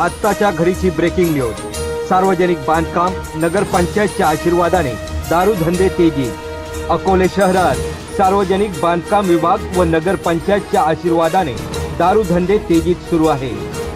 आत्ताच्या घडीची breaking news सार्वजनिक बांधकाम नगरपंचायतच्या आशीर्वादाने दारूधंदे तेजी. अकोले शहरात सार्वजनिक बांधकाम विभाग व नगरपंचायतच्या आशीर्वादाने दारूधंदे तेजीत सुरू आहे.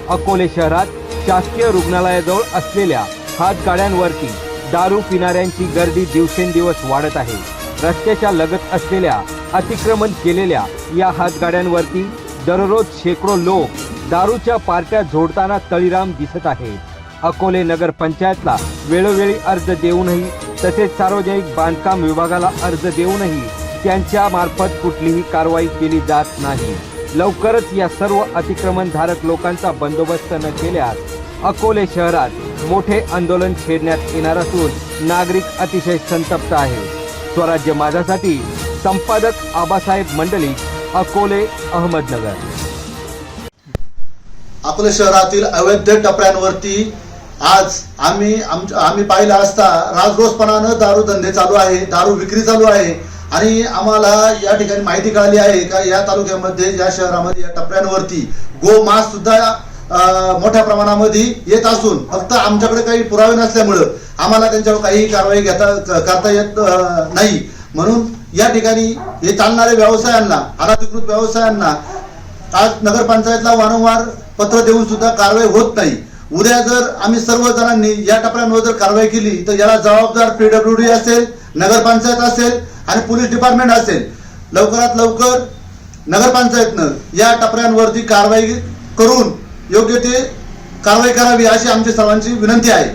अकोले शहरात शासकीय रुग्णालयाजवळ असलेल्या हातगाड्यांवरती दारू पिणाऱ्यांची गर्दी दिवसेंदिवस वाढत आहे. रस्त्याच्या लगत असलेल्या अतिक्रमण केलेल्या या हातगाड्यांवरती दररोज शेकडो लोक दारूच्या पार्ट्या झोडताना तळीराम दिसत आहेत अकोले नगर पंचायतला वेळोवेळी अर्ज देऊनही तसेच सार्वजनिक बांधकाम विभागाला अर्ज देऊनही त्यांच्या मार्फत कुठलीही कारवाई केली जात नाही. लवकरच या सर्व अतिक्रमणधारक लोकांचा बंदोबस्त न केल्यास अकोले शहरात मोठे आंदोलन छेडण्यात येणार असून नागरिक अतिशय संतप्त आहे स्वराज्य माझ्यासाठी संपादक आबासाहेब मंडळी अकोले अहमदनगर. आपल्या शहरातील अवैध टपऱ्यांवरती आज आम्ही आम्ही पाहिलं असता राजरोसपणानं दारू धंदे चालू आहे दारू विक्री चालू आहे. आणि आम्हाला या ठिकाणी माहिती कळाली आहे का या तालुक्यामध्ये या शहरामध्ये या टपऱ्यांवरती गो मास सुद्धा मोठ्या प्रमाणामध्ये येत असून फक्त आमच्याकडे काही पुरावे नसल्यामुळं आम्हाला त्यांच्यावर काही कारवाई घेता करता येत नाही. म्हणून या ठिकाणी हे चालणाऱ्या व्यवसायांना अनाधिकृत व्यवसायांना आज नगरपंचायतला वारंवार पत्र देऊन सुद्धा कारवाई होत नाही. उद्या जर आम्ही सर्व जणांनी या टप्प्यांवर जर कारवाई केली तर याला जबाबदार पीडब्ल्यूडी असेल नगरपंचायत असेल आणि पोलीस डिपार्टमेंट असेल. लवकरात लवकर नगरपंचायतनं या टपऱ्यांवरती कारवाई करून योग्य ते कारवाई करावी अशी आमची सर्वांची विनंती आहे.